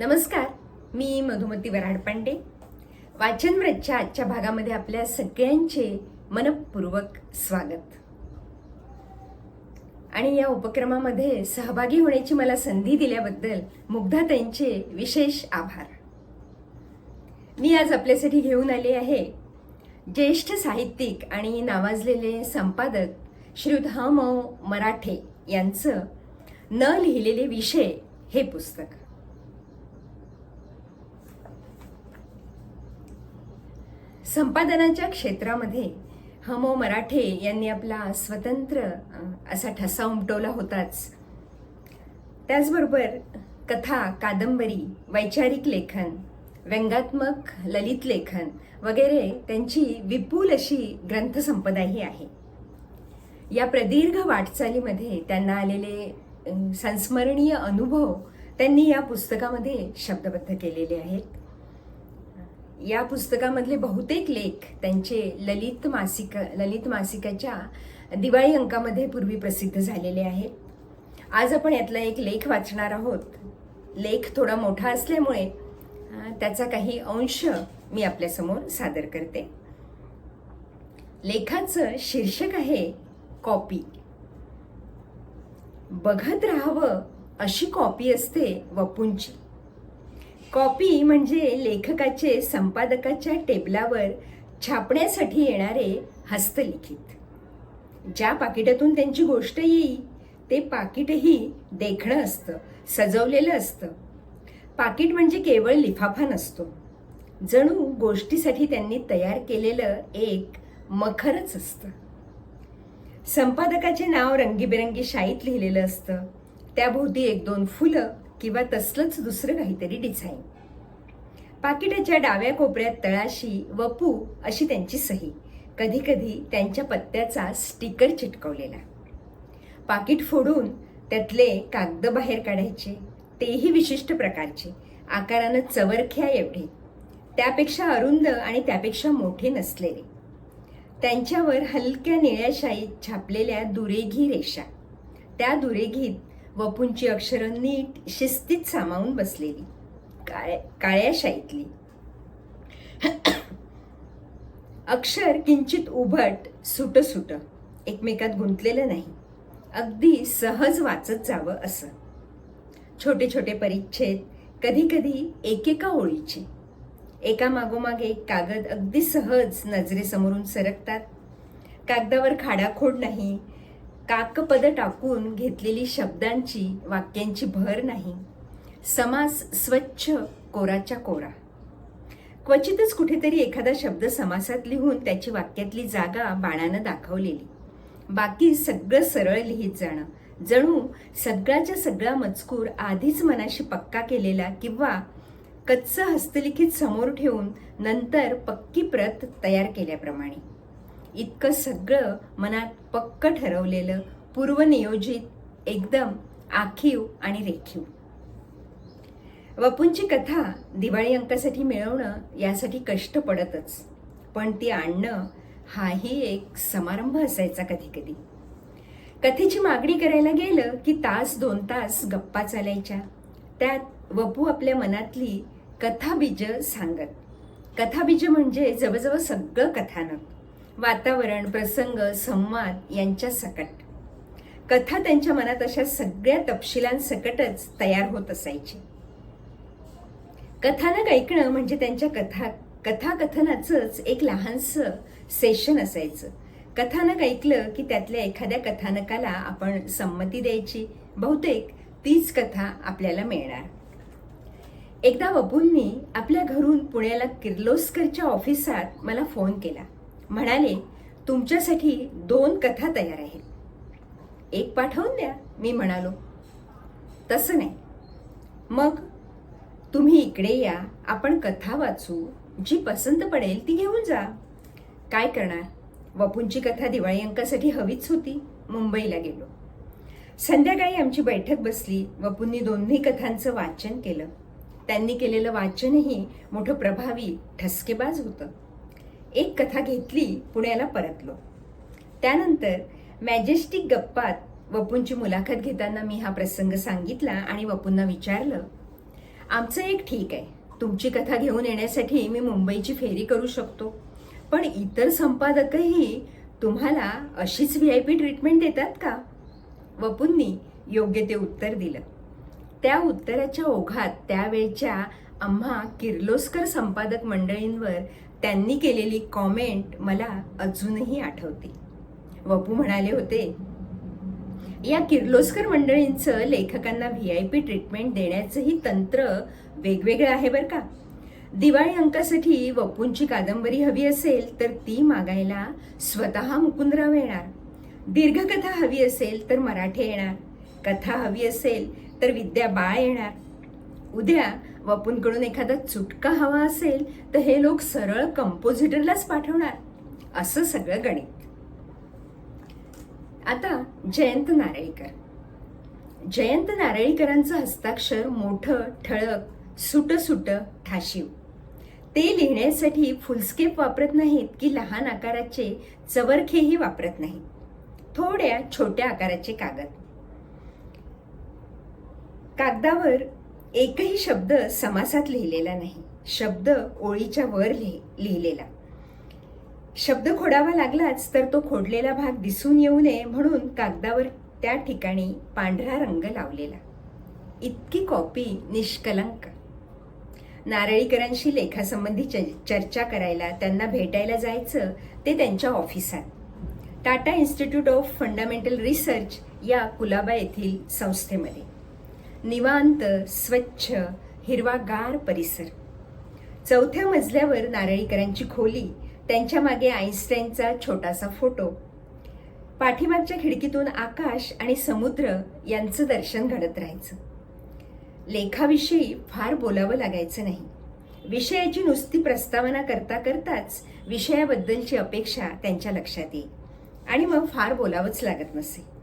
नमस्कार मी मधुमती वराड पांडे आजच्या भागामध्ये आपल्या सगळ्यांचे मनपूर्वक स्वागत. आणि या उपक्रमामध्ये सहभागी होण्याची मला संधी दिल्याबद्दल मुग्धा त्यांचे विशेष आभार. मी आज आपल्यासाठी घेऊन आले आहे ज्येष्ठ साहित्यिक आणि नावाजलेले संपादक श्रीयुत ह मराठे यांचं न लिहिलेले विषय हे पुस्तक. संपादनाच्या क्षेत्रामध्ये हमो मराठे यांनी आपला स्वतंत्र असा ठसा उमटवला होताच. त्याचबरोबर कथा कादंबरी वैचारिक लेखन व्यंगात्मक ललित लेखन वगैरे त्यांची विपुल अशी ग्रंथसंपदाही आहे. या प्रदीर्घ वाटचालीमध्ये त्यांना आलेले संस्मरणीय अनुभव त्यांनी या पुस्तकामध्ये शब्दबद्ध केलेले आहेत. या पुस्तकामधले बहुतेक लेख त्यांचे ललित मासिक ललित मासिकाच्या दिवाळी अंकामध्ये पूर्वी प्रसिद्ध झालेले आहेत. आज आपण यातला एक लेख वाचणार आहोत. लेख थोडा मोठा असल्यामुळे त्याचा काही अंश मी आपल्यासमोर सादर करते. लेखाचं शीर्षक आहे कॉपी. बघत राहावं अशी कॉपी असते वपूंची. कॉपी म्हणजे लेखकाचे संपादकाच्या टेबलावर छापण्यासाठी येणारे हस्तलिखित. ज्या पाकिटातून त्यांची गोष्ट येईल ते पाकिटही देखणं असतं सजवलेलं असतं. पाकिट म्हणजे केवळ लिफाफा नसतो. जणू गोष्टीसाठी त्यांनी तयार केलेलं एक मखरच असतं. संपादकाचे नाव रंगीबेरंगी शाईत लिहिलेलं असतं. त्याभोवती एक दोन फुलं किंवा तसलंच दुसरं काहीतरी डिझाईन पाकिटाच्या डाव्या कोपऱ्यात तळाशी वपू अशी त्यांची सही. कधी कधी त्यांच्या पत्त्याचा स्टिकर चिटकवलेला. पाकिट फोडून त्यातले कागद बाहेर काढायचे. तेही विशिष्ट प्रकारचे. आकारानं चवरख्या एवढे. त्यापेक्षा अरुंद आणि त्यापेक्षा मोठे नसलेले. त्यांच्यावर हलक्या निळ्या शाईत छापलेल्या दुरेघी रेषा. त्या दुरेघीत वपूंची अक्षरं नीट शिस्तीत सामावून बसलेली. काळ्या काळ्या शाईतली. अक्षर किंचित उभट सुट सुट एकमेकात गुंतलेलं नाही. अगदी सहज वाचत जावं असं. छोटे छोटे परिच्छेद कधी कधी एकेका ओळीचे. एका मागोमागे एक कागद अगदी सहज नजरेसमोरून सरकतात. कागदावर खाडाखोड नाही काकपद टाकून घेतलेली शब्दांची वाक्यांची भर नाही. समास स्वच्छ कोराच्या कोरा. क्वचितच कुठेतरी एखादा शब्द समासात लिहून त्याची वाक्यातली जागा बाणानं दाखवलेली. बाकी सगळं सरळ लिहित जाणं. जणू सगळ्याच्या सगळा मजकूर आधीच मनाशी पक्का केलेला किंवा कच्चं हस्तलिखित समोर ठेवून नंतर पक्की प्रत तयार केल्याप्रमाणे. इतकं सगळं मनात पक्क ठरवलेलं पूर्वनियोजित एकदम आखीव आणि रेखीव. वपूंची कथा दिवाळी अंकासाठी मिळवणं यासाठी कष्ट पडतच पण ती आणणं हाही एक समारंभ असायचा कधी कधी कथेची मागणी करायला गेलं की तास दोन तास गप्पा चालायच्या. त्यात वपू आपल्या मनातली कथाबीज सांगत. कथाबीज म्हणजे जवळजवळ सगळं कथानक. वातावरण प्रसंग संवाद यांच्या सकट. कथा त्यांच्या मनात अशा सगळ्या तपशिलांसकटच तयार होत असायची. कथानक ऐकणं म्हणजे त्यांच्या कथा कथाकथनाचंच एक लहानसं सेशन असायचं. कथानक ऐकलं की त्यातल्या एखाद्या कथानकाला आपण संमती द्यायची. बहुतेक तीच कथा आपल्याला मिळणार. एकदा वपूंनी आपल्या घरून पुण्याला किर्लोस्करच्या ऑफिसात मला फोन केला. म्हणाले तुमच्यासाठी दोन कथा तयार आहेत. एक पाठवून द्या. मी म्हणालो तसं नाही. मग तुम्ही इकडे या आपण कथा वाचू. जी पसंत पडेल ती घेऊन जा. काय करणार? वपूंची कथा दिवाळी अंकासाठी हवीच होती. मुंबईला गेलो. संध्याकाळी आमची बैठक बसली. वपूंनी दोन्ही कथांचं वाचन केलं. त्यांनी केलेलं वाचनही मोठं प्रभावी ठसकेबाज होतं. एक कथा घेतली पुण्याला परतलो. त्यानंतर मॅजेस्टिक गप्पात वपूंची मुलाखत घेताना मी हा प्रसंग सांगितला आणि वपूंना विचारलं आमचं एक ठीक आहे. तुमची कथा घेऊन येण्यासाठी मी मुंबईची फेरी करू शकतो. पण इतर संपादकही तुम्हाला अशीच व्ही आय पी ट्रीटमेंट देतात का? वपूंनी योग्य ते उत्तर दिलं. त्या उत्तराच्या ओघात त्यावेळच्या आम्हा किर्लोस्कर संपादक मंडळींवर त्यांनी केलेली कॉमेंट मला अजूनही आठवते. वपू म्हणाले होते या किर्लोस्कर मंडळींचं लेखकांना व्ही आय पी ट्रीटमेंट देण्याचंही तंत्र वेगवेगळं आहे बरं का. दिवाळी अंकासाठी वपूंची कादंबरी हवी असेल तर ती मागायला स्वतः मुकुंदराव येणार. दीर्घकथा हवी असेल तर मराठे येणार. कथा हवी असेल तर विद्या बाळ येणार. उद्या वपूंकडून एखादा चुटका हवा असेल तर हे लोक सरळ कंपोजिटरलाच पाठवणार. असं सगळं गणित. आता जयंत नारळीकर. जयंत नारळीकरांचं हस्ताक्षर मोठं ठळक सुट सुट ठाशीव. ते लिहिण्यासाठी फुलस्केप वापरत नाहीत की लहान आकाराचे चवरखेही वापरत नाहीत. थोड्या छोट्या आकाराचे कागद. कागदावर एकही शब्द समासात लिहिलेला नाही. शब्द ओळीच्या वर लिहिलेला. शब्द खोडावा लागलाच तर तो खोडलेला भाग दिसून येऊ नये म्हणून कागदावर त्या ठिकाणी पांढरा रंग लावलेला. इतकी कॉपी निष्कलंक. नारळीकरांशी लेखासंबंधी च- चर्चा करायला त्यांना भेटायला जायचं ते त्यांच्या ऑफिसात. Tata institute of fundamental research या कुलाबा येथील संस्थेमध्ये. निवांत स्वच्छ हिरवागार परिसर. चौथ्या मजल्यावर नारळीकरांची खोली त्यांच्या मागे आईन्स्टाईनचा छोटासा फोटो. पाठीमागच्या खिडकीतून आकाश आणि समुद्र यांचं दर्शन घडत राहायचं. लेखाविषयी फार बोलावं लागायचं नाही. विषयाची नुसती प्रस्तावना करता करताच विषयाबद्दलची अपेक्षा त्यांच्या लक्षात येईल. आणि मग फार बोलावंच लागत नसे.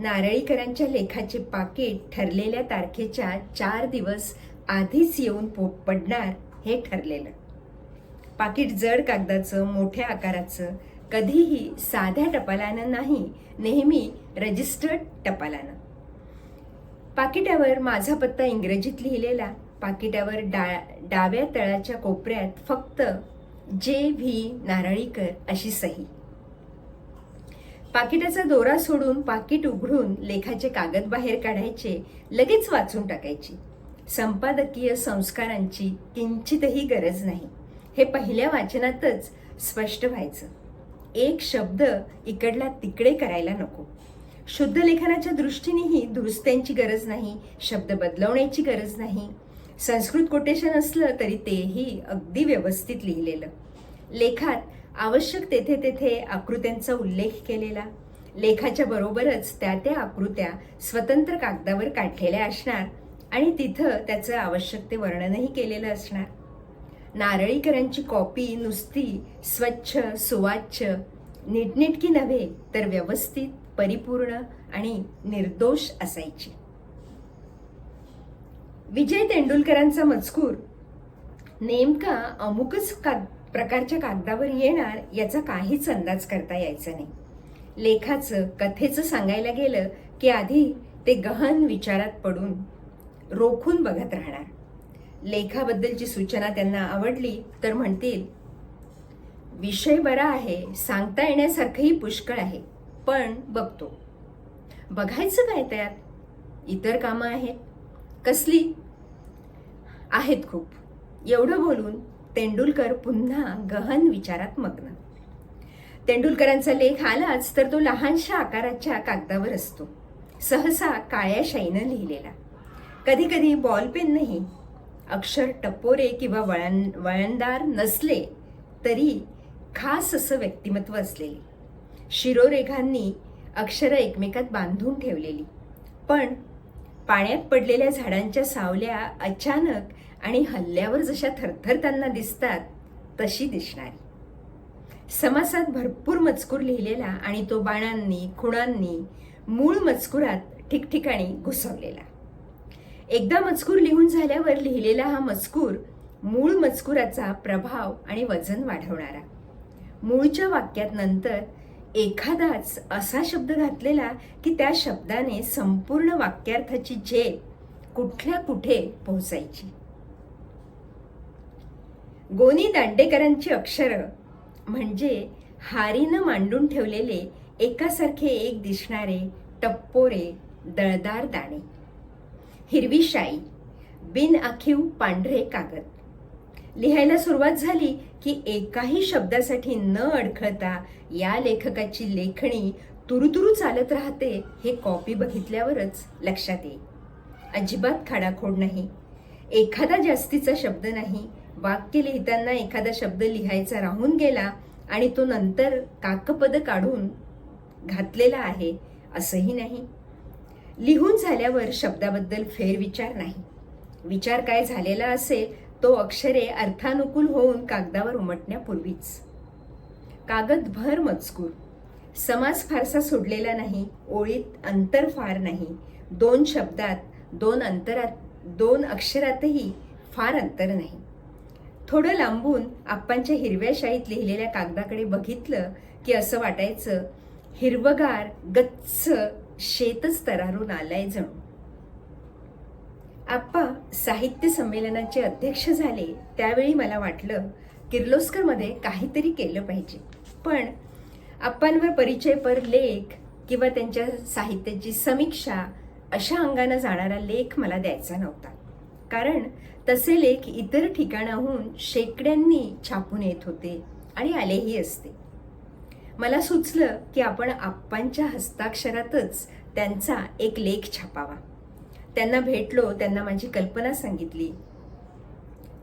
नारळीकरांच्या लेखाचे पाकिट ठरलेल्या तारखेच्या चार दिवस आधीच येऊन पो पडणार हे ठरलेलं. पाकिट जड कागदाचं मोठ्या आकाराचं कधीही साध्या टपालानं नाही नेहमी रजिस्टर्ड टपालानं. पाकिटावर माझा पत्ता इंग्रजीत लिहिलेला पाकिटावर डा डाव्या तळाच्या कोपऱ्यात फक्त जे व्ही नारळीकर अशी सही. पाकिटाचा दोरा सोडून पाकिट उघडून लेखाचे कागद बाहेर काढायचे लगेच वाचून टाकायची. संपादकीय संस्कारांची किंचितही गरज नाही. हे पहिल्या वाचनातच स्पष्ट व्हायचं. एक शब्द इकडला तिकडे करायला नको. शुद्ध लेखनाच्या दृष्टीनेही दुरुस्त्यांची गरज नाही शब्द बदलवण्याची गरज नाही. संस्कृत कोटेशन असलं तरी तेही अगदी व्यवस्थित लिहिलेलं. लेखात आवश्यक तेथे तेथे आकृत्यांचा उल्लेख केलेला. लेखाच्या बरोबरच त्या त्या आकृत्या स्वतंत्र कागदावर काढलेल्या असणार आणि तिथं त्याचं आवश्यक ते वर्णनही केलेलं असणार. नारळीकरांची कॉपी नुसती स्वच्छ सुवाच्य नीटनेटकी नव्हे तर व्यवस्थित परिपूर्ण आणि निर्दोष असायची. विजय तेंडुलकरांचा मजकूर नेमका अमुकच का प्रकारच्या कागदावर येणार याचा काहीच अंदाज करता यायचा नाही. लेखाचं कथेचं सांगायला गेलं की आधी ते गहन विचारात पडून रोखून बघत राहणार. लेखाबद्दलची सूचना त्यांना आवडली तर म्हणतील विषय बरा आहे सांगता येण्यासारखंही पुष्कळ आहे पण बघतो. बघायचं काय त्यात? इतर कामं आहेत? कसली? आहेत खूप. एवढं बोलून तेंडुलकर पुन्हा गहन विचारात मग्न. तेंडुलकरांचा लेख आलाच तर तो लहानशा आकाराच्या कागदावर असतो. सहसा काळ्या शाईनं लिहिलेला. कधी कधी बॉलपेन नाही अक्षर टपोरे किंवा वळण वळणदार नसले तरी खास असं व्यक्तिमत्व असलेले. शिरोरेखांनी अक्षरं एकमेकात बांधून ठेवलेली. पण पाण्यात पडलेल्या झाडांच्या सावल्या अचानक आणि हल्ल्यावर जशा थरथरताना दिसतात तशी दिसणारी. समासात भरपूर मजकूर लिहिलेला आणि तो बाणांनी खुणांनी मूळ मजकुरात ठिकठिकाणी घुसवलेला. एकदा मजकूर लिहून झाल्यावर लिहिलेला हा मजकूर मूळ मजकुराचा प्रभाव आणि वजन वाढवणारा. मूळच्या वाक्यात नंतर एखादाच असा शब्द घातलेला की त्या शब्दाने संपूर्ण वाक्यार्थाची झेप कुठल्या कुठे पोहोचायची. गोनी दांडेकरांची अक्षरं म्हणजे हारीनं मांडून ठेवलेले एकासारखे एक दिसणारे टप्पोरे दळदार दाणे. हिरवी शाई बिन आखीव पांढरे कागद. लिहायला सुरुवात झाली की एकाही शब्दासाठी न अडखळता या लेखकाची लेखणी तुरुतुरू चालत राहते हे कॉपी बघितल्यावरच लक्षात येईल. अजिबात खाडाखोड नाही. एखादा जास्तीचा शब्द नाही वाक्य लिहिताना एखादा शब्द लिहायचा राहून गेला आणि तो नंतर काकपद काढून घातलेला आहे असंही नाही. लिहून झाल्यावर शब्दाबद्दल फेरविचार नाही. विचार काय झालेला असेल तो अक्षरे अर्थानुकूल होऊन कागदावर उमटण्यापूर्वीच. कागद भर मजकूर. समास फारसा सोडलेला नाही ओळीत अंतर फार नाही. दोन शब्दात दोन अंतरात दोन अक्षरातही फार अंतर नाही. थोडं लांबून आप्पांच्या हिरव्या शाईत लिहिलेल्या कागदाकडे बघितलं की असं वाटायचं हिरवगार गच्च शेतच तरारून आलाय जणू. आप्पा साहित्य संमेलनाचे अध्यक्ष झाले त्यावेळी मला वाटलं किर्लोस्करमध्ये काहीतरी केलं पाहिजे. पण आप्पांवर परिचयपर लेख किंवा त्यांच्या साहित्याची समीक्षा अशा अंगानं जाणारा लेख मला द्यायचा नव्हता. कारण तसे लेख इतर ठिकाणाहून शेकड्यांनी छापून येत होते आणि आलेही असते. मला सुचलं की आपण आप्पांच्या हस्ताक्षरातच त्यांचा एक लेख छापावा. त्यांना भेटलो त्यांना माझी कल्पना सांगितली.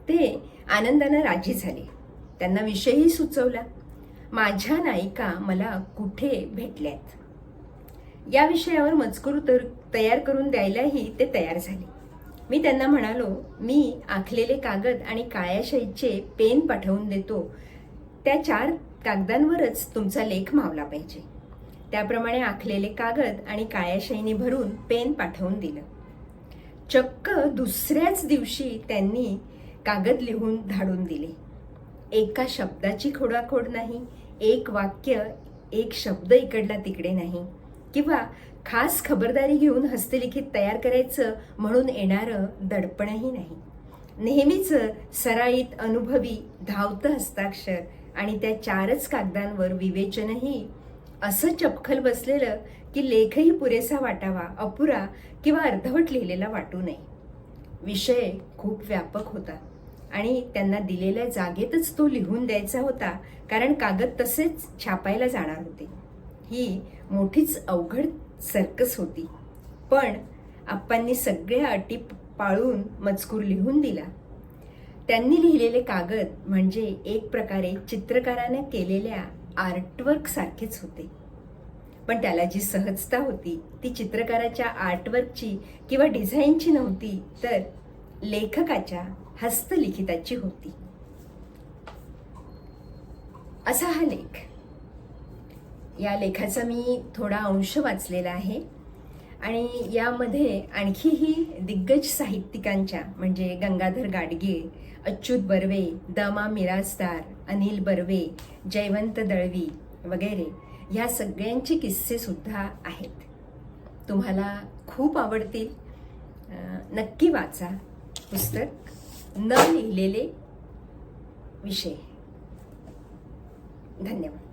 ते आनंदानं राजी झाले. त्यांना विषयही सुचवला. माझ्या नायिका मला कुठे भेटल्यात? या विषयावर मजकूर तर तयार करून द्यायलाही ते तयार झाले. मी त्यांना म्हणालो मी आखलेले कागद आणि काळ्या शाईचे पेन पाठवून देतो. त्या चार कागदांवरच तुमचा लेख मावला पाहिजे. त्याप्रमाणे आखलेले कागद आणि काळ्या शाईने भरून पेन पाठवून दिलं. चक्क दुसऱ्याच दिवशी त्यांनी कागद लिहून धाडून दिले. एका शब्दाची खोडाखोड नाही एक वाक्य एक शब्द इकडला तिकडे नाही किंवा खास खबरदारी घेऊन हस्तलिखित तयार करायचं म्हणून येणारं दडपणही नाही. नेहमीच सराईत अनुभवी धावतं हस्ताक्षर आणि त्या चारच कागदांवर विवेचनही असं चपखल बसलेलं की लेखही पुरेसा वाटावा अपुरा किंवा अर्धवट लिहिलेला वाटू नये. विषय खूप व्यापक होता आणि त्यांना दिलेल्या जागेतच तो लिहून द्यायचा होता कारण कागद तसेच छापायला जाणार होते. ही मोठीच अवघड सर्कस होती. पण आप्पांनी सगळ्या अटी पाळून मजकूर लिहून दिला. त्यांनी लिहिलेले कागद म्हणजे एक प्रकारे चित्रकाराने केलेल्या आर्टवर्कसारखेच होते. पण त्याला जी सहजता होती ती चित्रकाराच्या आर्टवर्कची किंवा डिझाईनची नव्हती तर लेखकाच्या हस्तलिखिताची होती. असा हा लेख. या लेखाचा मी थोडा अंश वाचलेला आहे. आणि यामध्ये आणखीही दिग्गज साहित्यिकांच्या म्हणजे गंगाधर गाडगे अच्युत बर्वे दमा मिराजदार अनिल बर्वे जयवंत दळवी वगैरे ह्या सगळ्यांचे किस्सेसुद्धा आहेत. तुम्हाला खूप आवडतील. नक्की वाचा पुस्तक. न लिहिलेले विषय. धन्यवाद.